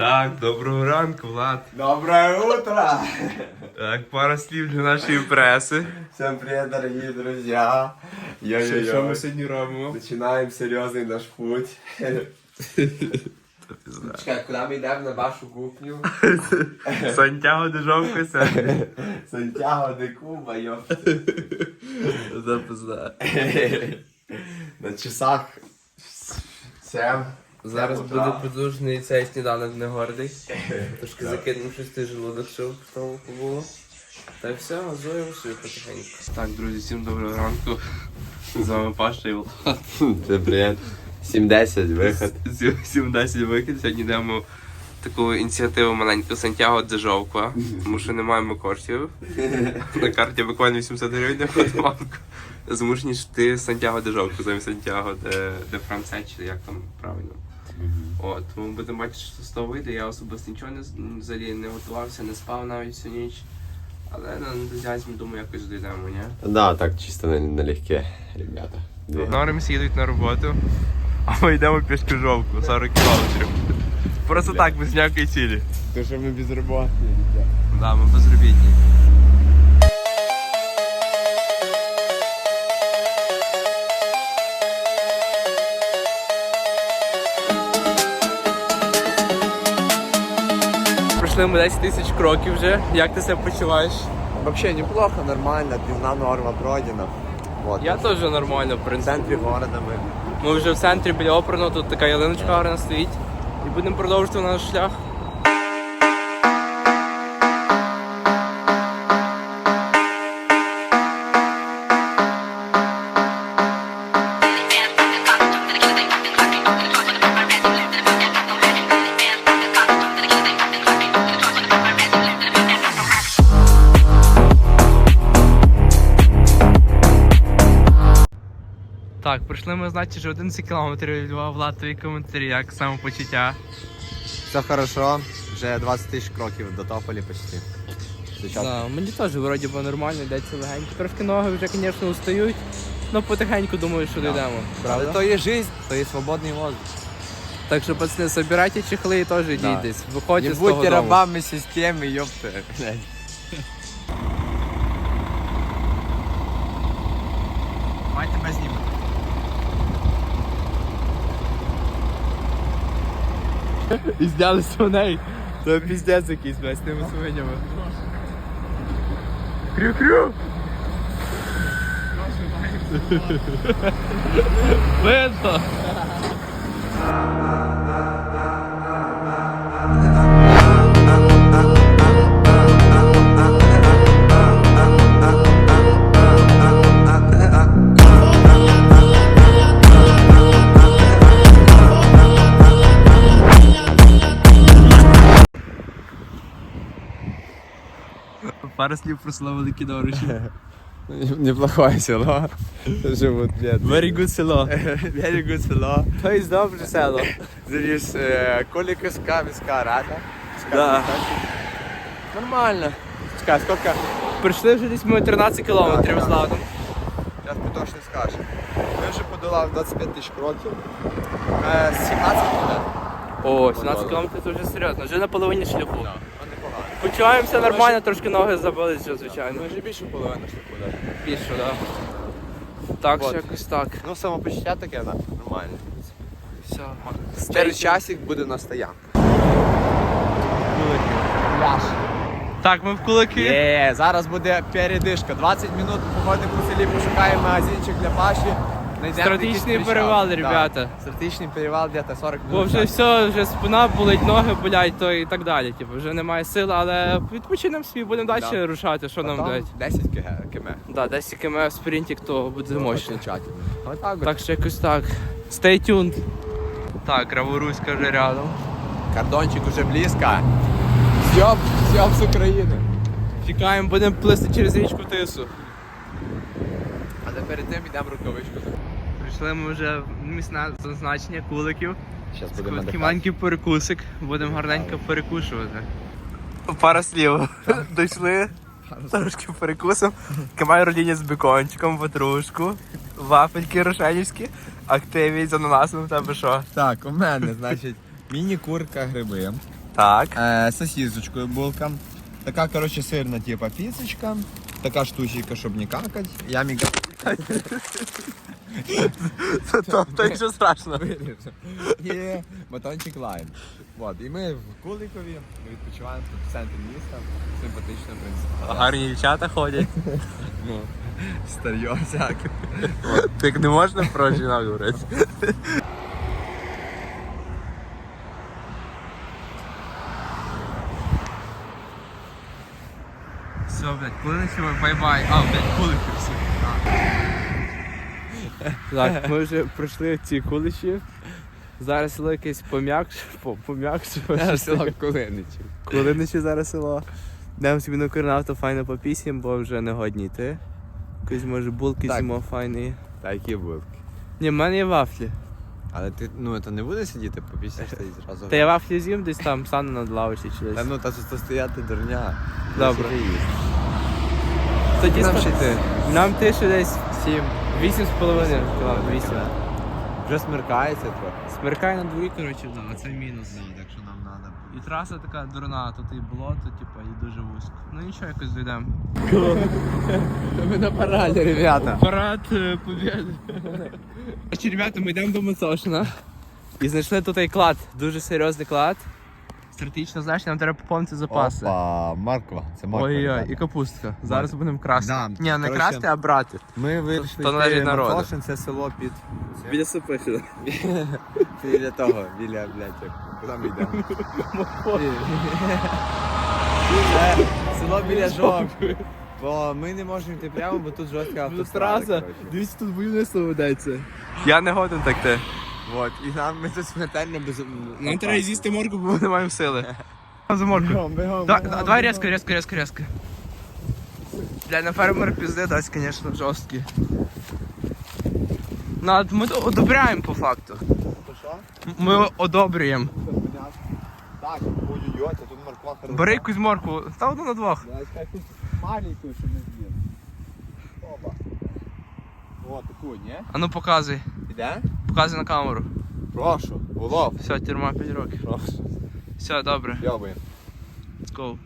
Так, доброго ранку, Влад. Доброе утро! Так, пара слів для нашої преси. Всем привет, дорогие друзья! Що, що ми Йо-йо-йо! сьогодні робимо? Начинаем серьезный наш путь. Чекай, куди ми йдемо на вашу кухню? Сантьяго Дежовка сьогодні. Сантьяго де Куба, йо. Запизда. На часах сем. Зараз буде продовжений цей сніданок не гордий. Трошки закинув шести желудок, щоб тому було. Та й все, газуємо собі потихеньку. Так, друзі, всім доброго ранку. З вами Паша і Влад. Всем привет. 7-10 виход. 7-10 вихід. Сьогодні йдемо таку ініціативу маленьку Сантьяго Дежовка, тому що не маємо коштів. На карті буквально 800 гривень на Ходманку. Змушені йти Сантьяго Дежовку замість Сантьяго де, де Франце, чи як там правильно. От, тому будемо бачити, що з того вийде. Я особисто нічого не, взагалі не готувався, не спав навіть всю ніч. Але на ентузіазмі думаю, якось дійдемо, ні? Да, так чисто налегке, ребята. Дві. Норимся їдуть на роботу, а ми йдемо пішки жовку 40 кілометрів. Просто так, без ніякої цілі. То, що ми без роботи, Да, ми безробітні. Пройшли ми 10 тисяч кроків вже. Як ти себе почуваєш? Вообще неплохо, нормально, дневна норма пройдена. Вот. Я теж нормально, в в принципі. центрі города ми. Ми вже в центрі біля оперного, тут така ялиночка гарна стоїть. І будемо продовжувати наш шлях. Ми, значить, вже 11 кілометрів від Львова. Влад, твої коментарі, як самопочуття. Все хорошо, вже 20 тисяч кроків до Тополі почти. Да, мені теж вроді би нормально, йдеться легенько. Трошки ноги вже, звісно, устають, але потихеньку думаю, що дійдемо. Але то є життя, то є свободний воздух. Так що, пацани, собирайте чехли і теж йдіть десь. Виходьте Не з того будьте дому. рабами системи, ёпта. блядь. Май тебе І зняли свиней. То піздець якийсь, блядь, з тими свинями. Крю-крю! Видно! Пару слів про село Великі Дорожі. Неплохое село. Живут бедные. Very good село. Very good село. То є добре село. Здесь э, Коликовская міська рада. Да. Нормально. Чекай, сколько? Прийшли вже десь ми 13 кілометрів з ладом. Зараз ми точно скажемо. Ми вже подолали 25 тисяч кроків. Е, 17 км. О, 17 кілометрів це вже серйозно, вже на половині шляху. Почуваємося нормально, трошки ноги забились, вже, звичайно. Ми вже більше половини шляху дали. Більше, так. Так, що якось так. Ну, самопочуття таке, да, нормально. Все. Через часик буде на стоянку. Так, ми в кулаки. Є, зараз буде передишка. 20 минут походимо по селі, пошукаємо магазинчик для Паші. Знайдемо Стратегічний якийсь причал. перевал, Да. ребята. Стратегічний перевал десь 40 Бо минут. вже все, вже спина болить, ноги болять, то і так далі. Типу, вже немає сил, але відпочинемо собі, будемо далі Да. рушати, що нам Потім дать. 10 кг. км. Да, 10 км в спринтик, то буде. Отак от. Так що якось так. Stay tuned. Так, Краворуська вже рядом. Кордончик уже близько. Зйоб, зйоб з України. Чекаємо, будемо плисти через річку Тису. Але перед тим йдемо рукавичку. Прийшли ми вже в місце зазначення куликів. Зараз Такий маленький перекусик. Будемо гарненько перекушувати. Пара слів. Дійшли. Трошки перекусом. Кимаю родині з бекончиком, ватрушку, вафельки рошенівські, активі з ананасом тебе що? Так, у мене, значить, міні-курка гриби, Так. Е, сосісочкою булка. Така, коротше, сирна, типа пісочка. Така штучка, щоб не какать. Я міга... То, то страшно. І батончик лайм. От, і ми в Куликові відпочиваємо тут в центрі міста. Симпатично, в принципі. Гарні дівчата ходять. Ну, старьо всяке. Так не можна про жінок говорити. Все, блядь, Куличево, бай-бай. А, блядь, Куличів все. Так, ми вже пройшли ці куличі. Зараз село якесь пом'якше, по- пом'якше. Село Кулиничі. Кулиничі зараз село. Йдемо собі на корнавто файно попісім, бо вже не годні йти. Якось може булки Так. з'їмо файні. Та які булки. Ні, в мене є вафлі. Але ти, ну, це не буде сидіти по пісні, що ти зразу. Та я вафлі з'їм десь там, стану над лавочці чи десь. Та ну, та що стояти дурня. Добре. Тоді Нам ще йти. Нам ти ще десь Сім. 8,5 км, 8. Вже смеркається трохи. Смеркає на дворі, коротше, да, це мінус. Так що нам треба. І траса така дурна, тут і болото, типу, і дуже вузько. Ну нічого, якось дійдемо. Ми на параді, ребята. Парад побіди. Короче, ребята, ми йдемо до Мацошина. І знайшли тут і клад, дуже серйозний клад. Стратегічно значення, нам треба поповнити запаси. Опа, морква. Це морква. Ой-ой, і капустка. Зараз будемо красти. Да, Ні, не коротше, красти, а брати. Ми вирішили То належить йти народу. Це село під... Біля Супишина. Біля того, біля, блядь, як- куди ми йдемо? Це село біля жовтки. Бо ми не можемо йти прямо, бо тут жорстка автострада. коротше. дивіться, тут будівництво ведеться. Я не годен так ти. Вот, і нам ми тут смертельно без... Нам треба з'їсти морку, бо ми не маємо сили. За морку. Да, да, давай резко, резко, резко, резко. Бля, на фермер пизды дасть, конечно, жорсткі. Ну, а ми то одобряємо по факту. Що? М- Ми одобрюємо. Що, понятно? Так, ой-ой-ой, це тут морква. Бери якусь морку, та одну на двох. Маленькую, щоб не з'їв. Опа. О, таку, ні? А ну показуй. Іде? Показуй на камеру. Прошу, улов. Все, тюрма 5 років. Прошу. Все, добре. Йобуємо. Let's go.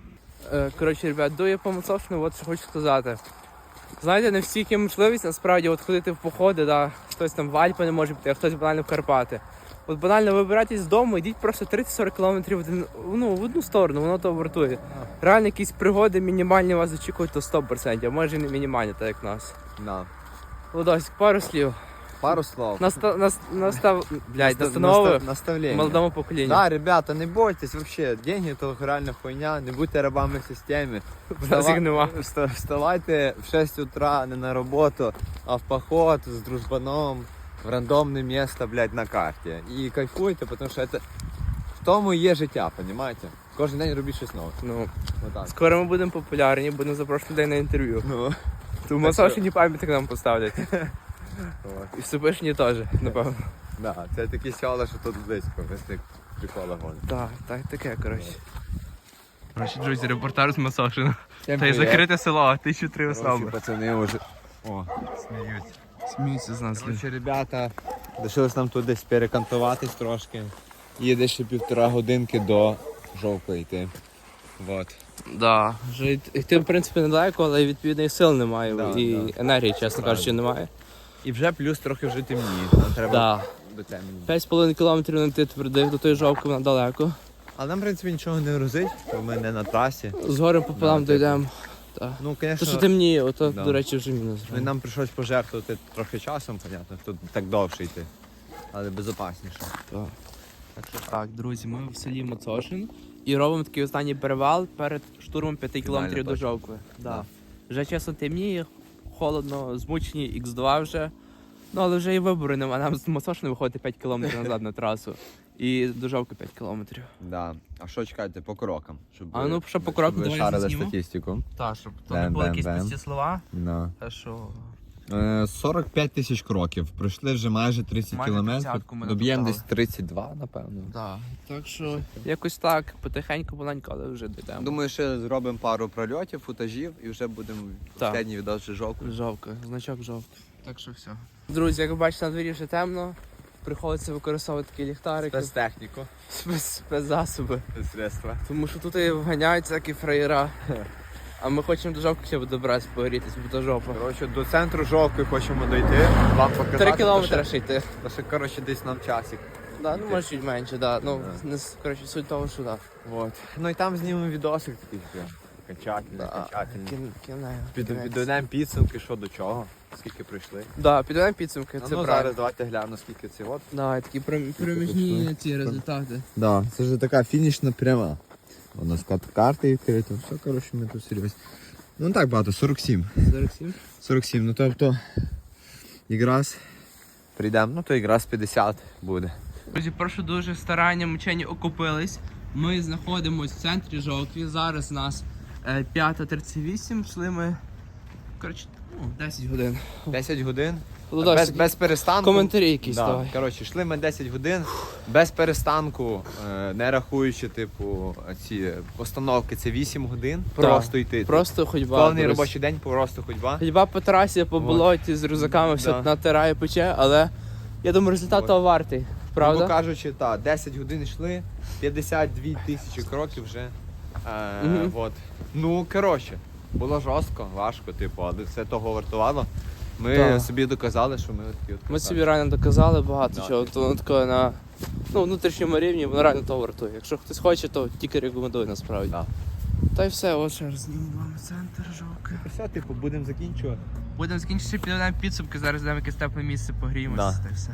Е, коротше, ребят, дує по Мацовщину, от що хочу сказати. Знаєте, не всіх є можливість насправді от ходити в походи, да. хтось там в Альпи не може піти, а хтось банально в Карпати. От банально вибирайтесь з дому, йдіть просто 30-40 км в, один, ну, в одну сторону, воно того вартує. Реально якісь пригоди мінімальні вас очікують то 100%, а може і не мінімальні, так як нас. На. Владосик, пару слів. Пару слов. Наста, нас, настав, блядь, Настав- настанови настав- Наставлення. молодому поколінню. Да, ребята, не бойтесь вообще. Деньги то реально хуйня, не будьте рабами системи. В нас їх нема. Вста- Вставайте в 6 утра не на роботу, а в поход з дружбаном в рандомне місце, блядь, на карті. І кайфуйте, тому що це в тому є життя, понімаєте? Кожен день робіть щось нове. Ну, Отак. скоро ми будемо популярні, будемо запрошувати людей на інтерв'ю. Ну, Тому Так що- Сашині пам'ятник нам поставлять. І в Супишні теж, напевно. да, це такі села, що тут близько, весь тих прикола гон. Так, так, таке, коротше. Коротше, друзі, репортаж з Масошина. Та й закрите село, тисячу три Коротше, особи. пацани вже. О, сміються. Сміються з нас. Коротше, ребята, лишилось нам тут десь перекантуватись трошки. Їде ще півтора годинки до жовтої йти. Вот. Да. Вже йти- в принципі, недалеко, але відповідної сил немає Да, і да. енергії, чесно кажучи, немає. І вже плюс трохи вже темніє. Нам треба Да. до темні. 5,5 кілометрів на ти твердих до тої жовки вона далеко. Але нам, в принципі, нічого не грозить, бо ми не на трасі. З горем пополам Да, дійдемо. Ну, То що звісно, темніє, ото, Да. до речі, вже мінус. ну, нам прийшлось пожертвувати трохи часом, понятно, тут так довше йти. Але безпечніше. Так. Так, друзі, ми в селі Мацошин і робимо такий останній перевал перед штурмом 5 кілометрів до точка. Жовкви. Да. Да. Вже чесно темніє, холодно, змучені, Х2 вже. Ну, але вже і вибору нема. Нам з Мацошина виходити 5 кілометрів назад на трасу. І до Жовки 5 кілометрів. Да. А що чекаєте по крокам? Щоб А ви- ну, що по щоб крокам, ви давай шарили заснімемо. статистику. Так, щоб то не були якісь пусті слова. No. Та що? Е, 45 тисяч кроків. Пройшли вже майже 30 Майже кілометрів. тридцятку ми Доб'ємо десь 32, напевно. Да. Так що якось так, потихеньку, маленько, але вже дійдемо. Думаю, ще зробимо пару прольотів, футажів і вже будемо Так. останній відос вже жовтий. Жовка, значок жовка. Так що все. Друзі, як ви бачите, на дворі вже темно. приходиться використовувати такі ліхтарики, Без техніку, спец- спецзасоби. без средства. Тому що тут і вганяють всякі фраєра. А ми хочемо до жовки б добратися, погрітися, бо то жопа. Коротше, до центру жовки хочемо дойти. Вам показати. Три кілометри ще- ще йти. То ще, коротше, десь нам часик. Да, ну може чуть менше, да. Ну, не с- коротше, суть того, що да. Вот. Ну і там знімемо відосик такий прям. Качательний, Да. качательний. Кін- кінею. Під, Кінець. підведемо підсумки, що до чого, скільки прийшли. Да, підведемо підсумки, це ну, правильно. зараз давайте гляну, скільки це от. Давай, такі пром- проміжні ці результати. Да, це ж така фінішна пряма. У нас карти відкриті, все, коротше, ми тут серйозно. Ну так багато, 47. 47. 47, ну тобто, якраз прийдемо, ну то якраз 50 буде. Друзі, прошу дуже старання, мучені окупились. Ми знаходимося в центрі жовтві. Зараз у нас е, 5.38, йшли ми. Коротше, ну, 10 годин. 10 годин. Володимир, без, без перестанку. коментарі якісь Да. давай. Коротше, йшли ми 10 годин без перестанку, е, не рахуючи, типу, ці постановки, це 8 годин. Просто йти. Просто ходьба. Повний робочий день, просто ходьба. Ходьба по трасі, по Вот. болоті з рюкзаками все Да. натирає, пече, але я думаю, результат того вартий. Правда? Правда? кажучи, так, 10 годин йшли, 52 тисячі кроків вже. Е, Мгм. вот. Ну, коротше, було жорстко, важко, типу, але все того вартувало. Ми Так. собі доказали, що ми такі от Ми красавці. собі реально доказали багато Да, чого. То воно таке на ну, внутрішньому рівні, воно реально того вартує. Якщо хтось хоче, то тільки рекомендую насправді. Да. Та й все, от ще раз вам центр жовки. Все, типу, будемо закінчувати. Будемо закінчити підведемо підсумки, зараз даємо якесь тепле місце, погріємося Да. та й все.